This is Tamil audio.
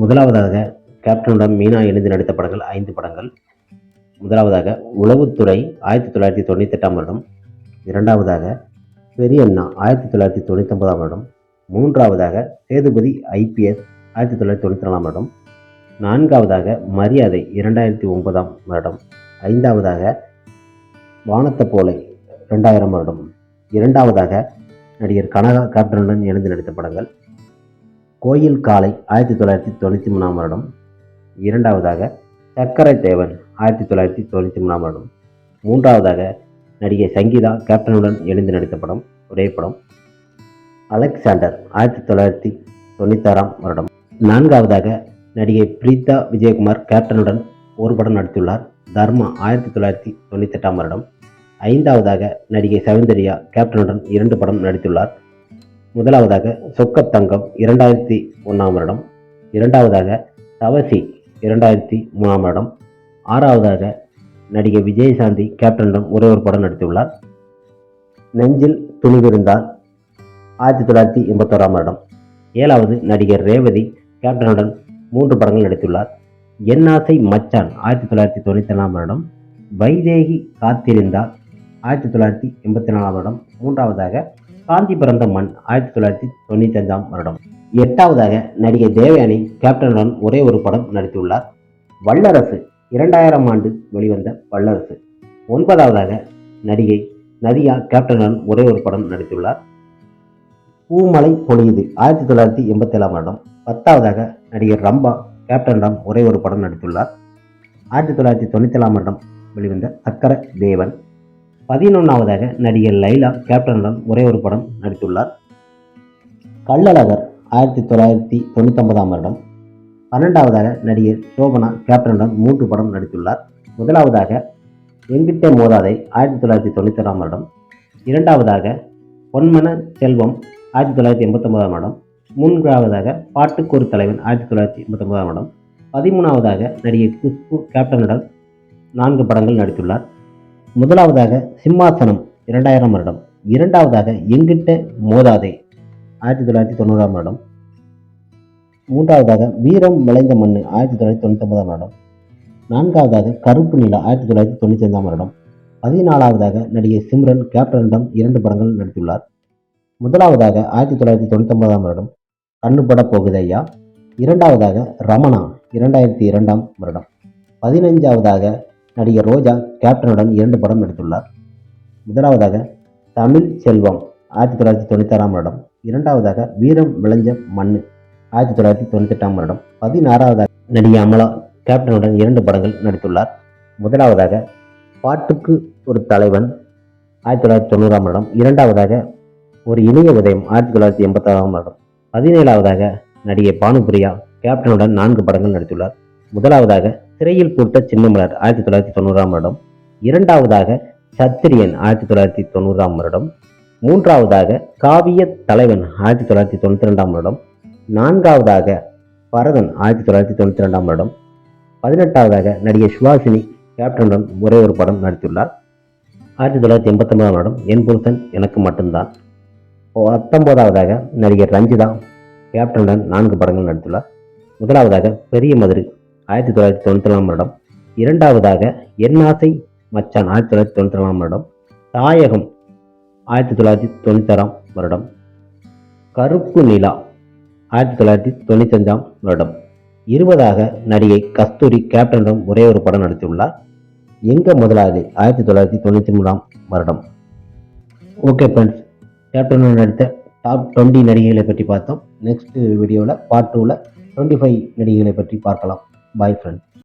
முதலாவதாக கேப்டனுடன் மீனா இணைந்து நடித்த படங்கள் ஐந்து படங்கள். முதலாவதாக உளவுத்துறை ஆயிரத்தி தொள்ளாயிரத்தி தொண்ணூற்றி எட்டாம் வருடம். இரண்டாவதாக பெரியண்ணா ஆயிரத்தி தொள்ளாயிரத்தி தொண்ணூற்றி ஒன்பதாம் வருடம். மூன்றாவதாக சேதுபதி ஐபிஎஸ் ஆயிரத்தி தொள்ளாயிரத்தி தொண்ணூற்றி நாலாம் வருடம். நான்காவதாக மரியாதை இரண்டாயிரத்தி ஒன்பதாம் வருடம். ஐந்தாவதாக வானத்த போலை ரெண்டாயிரம் வருடம். இரண்டாவதாக நடிகர் கனகா கேப்டனுடன் எழுந்து நடித்த படங்கள். கோயில் காலை ஆயிரத்தி தொள்ளாயிரத்தி தொண்ணூற்றி மூணாம் வருடம். இரண்டாவதாக சக்கரை தேவன் ஆயிரத்தி தொள்ளாயிரத்தி தொண்ணூற்றி மூணாம் வருடம். மூன்றாவதாக நடிகை சங்கீதா கேப்டனுடன் எழுந்து நடித்த படம் ஒரே படம். அலெக்சாண்டர் ஆயிரத்தி தொள்ளாயிரத்தி தொண்ணூத்தாறாம் வருடம். நான்காவதாக நடிகை பிரீதா விஜயகுமார் கேப்டனுடன் ஒரு படம் நடித்துள்ளார் தர்மா ஆயிரத்தி தொள்ளாயிரத்தி தொண்ணூத்தெட்டாம் வருடம். ஐந்தாவதாக நடிகை சௌந்தர்யா கேப்டனுடன் இரண்டு படம் நடித்துள்ளார் முதலாவதாக சொக்கத்தங்கம் இரண்டாயிரத்தி ஒன்றாம் வருடம் இரண்டாவதாக தவசி இரண்டாயிரத்தி மூணாம் வருடம் ஆறாவதாக நடிகை விஜயசாந்தி கேப்டனுடன் ஒரே ஒரு படம் நடித்துள்ளார். நெஞ்சில் துணிவிருந்தால் ஆயிரத்தி தொள்ளாயிரத்தி எண்பத்தோராம் வருடம். ஏழாவது நடிகர் ரேவதி கேப்டனுடன் மூன்று படங்கள் நடித்துள்ளார். என்னாசை மச்சான் ஆயிரத்தி தொள்ளாயிரத்தி தொண்ணூற்றி நாலாம் வருடம். வைதேகி காத்திருந்தால் ஆயிரத்தி தொள்ளாயிரத்தி எண்பத்தி நாலாம் வருடம். மூன்றாவதாக சாந்தி பிறந்த மண் ஆயிரத்தி தொள்ளாயிரத்தி தொண்ணூற்றி அஞ்சாம் வருடம். எட்டாவதாக நடிகை தேவயானி கேப்டனுடன் ஒரே ஒரு படம் நடித்துள்ளார். வல்லரசு. இரண்டாயிரம் ஆண்டு வெளிவந்த வல்லரசு. ஒன்பதாவதாக நடிகை நதியா கேப்டனுடன் ஒரே ஒரு படம் நடித்துள்ளார். பூமலை பொழியுது. ஆயிரத்தி தொள்ளாயிரத்தி எண்பத்தி ஏழாம் வருடம். பத்தாவதாக நடிகர் ரம்பா கேப்டனுடன் ஒரே ஒரு படம் நடித்துள்ளார். ஆயிரத்தி தொள்ளாயிரத்தி தொண்ணூற்றி ஏழாம் வருடம் வெளிவந்த சக்கர தேவன் பதினொன்றாவதாக நடிகர் லைலா கேப்டனுடன் ஒரே ஒரு படம் நடித்துள்ளார். கள்ளழகர் ஆயிரத்தி தொள்ளாயிரத்தி தொண்ணூத்தொன்பதாம் வருடம். பன்னெண்டாவதாக நடிகர் சோபனா கேப்டனுடன் மூன்று படம் நடித்துள்ளார். முதலாவதாக எங்கிட்ட மோதாதை ஆயிரத்தி தொள்ளாயிரத்தி தொண்ணூத்தொறாம் வருடம். இரண்டாவதாக பொன்மன செல்வம் ஆயிரத்தி தொள்ளாயிரத்தி எண்பத்தொன்பதாம் வருடம். மூன்றாவதாக பாட்டுக்கொரு தலைவன் ஆயிரத்தி தொள்ளாயிரத்தி எண்பத்தொன்பதாம் வருடம். பதிமூணாவதாக நடிகை குஷ்பு கேப்டனுடன் நான்கு படங்கள் நடித்துள்ளார். முதலாவதாக சிம்மாசனம் இரண்டாயிரம் வருடம். இரண்டாவதாக எங்கிட்ட மோதாதே. ஆயிரத்தி தொள்ளாயிரத்தி தொண்ணூறாம் வருடம். மூன்றாவதாக வீரம் விளைந்த மண் ஆயிரத்தி தொள்ளாயிரத்தி தொண்ணூத்தொன்பதாம் வருடம். நான்காவதாக கருப்பு நிலா ஆயிரத்தி தொள்ளாயிரத்தி தொண்ணூற்றி ஐந்தாம் வருடம். பதினாலாவதாக நடிகை சிம்ரன் கேப்டனிடம் இரண்டு படங்கள் நடித்துள்ளார். முதலாவதாக ஆயிரத்தி தொள்ளாயிரத்தி தொண்ணூத்தொன்பதாம் வருடம். கண்ணுபட போகுதையா ஐயா. இரண்டாவதாக ரமணா இரண்டாயிரத்தி இரண்டாம் வருடம். பதினைஞ்சாவதாக நடிகர் ரோஜா கேப்டனுடன் இரண்டு படம் நடித்துள்ளார் முதலாவதாக தமிழ் செல்வம் ஆயிரத்தி தொள்ளாயிரத்தி தொண்ணூத்தாறாம் வருடம். இரண்டாவதாக வீரம் விளைஞ்ச மண்ணு ஆயிரத்தி தொள்ளாயிரத்தி தொண்ணூத்தெட்டாம் வருடம். பதினாறாவதாக நடிகை அமலா கேப்டனுடன் இரண்டு படங்கள் நடித்துள்ளார். முதலாவதாக பாட்டுக்கு ஒரு தலைவன் ஆயிரத்தி தொள்ளாயிரத்தி தொண்ணூறாம் வருடம். இரண்டாவதாக ஒரு இணைய உதயம் ஆயிரத்தி தொள்ளாயிரத்தி எண்பத்தாறாம் வருடம். பதினேழாவதாக நடிகை பானுபிரியா கேப்டனுடன் நான்கு படங்கள் நடித்துள்ளார். முதலாவதாக சிறையில் பூட்ட சின்னமலர் ஆயிரத்தி தொள்ளாயிரத்தி தொண்ணூறாம் வருடம் இரண்டாவதாக சத்திரியன் ஆயிரத்தி தொள்ளாயிரத்தி தொண்ணூறாம் வருடம் மூன்றாவதாக காவிய தலைவன் ஆயிரத்தி தொள்ளாயிரத்தி தொண்ணூற்றி ரெண்டாம் வருடம் நான்காவதாக பரதன் ஆயிரத்தி தொள்ளாயிரத்தி தொண்ணூற்றி ரெண்டாம் வருடம் பதினெட்டாவதாக நடிகை சுவாசினி கேப்டனுடன் ஒரே ஒரு படம் நடித்துள்ளார். ஆயிரத்தி தொள்ளாயிரத்தி எண்பத்தொன்பதாம் வருடம் என் புருஷன் எனக்கு மட்டும்தான். பத்தொன்பதாவதாக நடிகர் ரஞ்சிதா கேப்டனுடன் நான்கு படங்கள் நடித்துள்ளார். முதலாவதாக பெரிய மதுரை ஆயிரத்தி தொள்ளாயிரத்தி தொண்ணூற்றி வருடம். இரண்டாவதாக என்னாசை மச்சான் ஆயிரத்தி தொள்ளாயிரத்தி தொண்ணூற்றி வருடம். தாயகம் ஆயிரத்தி தொள்ளாயிரத்தி தொண்ணூத்தாறாம் வருடம். கருப்பு நிலா ஆயிரத்தி தொள்ளாயிரத்தி தொண்ணூத்தஞ்சாம் வருடம். இருபதாக நடிகை கஸ்தூரி கேப்டனுடன் ஒரே ஒரு படம் நடித்துள்ளார். எங்க முதலாளி ஆயிரத்தி தொள்ளாயிரத்தி தொண்ணூற்றி மூணாம் வருடம். ஓகே ஃப்ரெண்ட்ஸ் கேப்டனுடன் நடித்த டாப் டுவெண்ட்டி நடிகைகளை பற்றி பார்த்தோம். நெக்ஸ்ட் வீடியோவில் பார்ட் டூவில் டுவெண்ட்டி ஃபைவ் நடிகைகளை பற்றி பார்க்கலாம். Bye friend.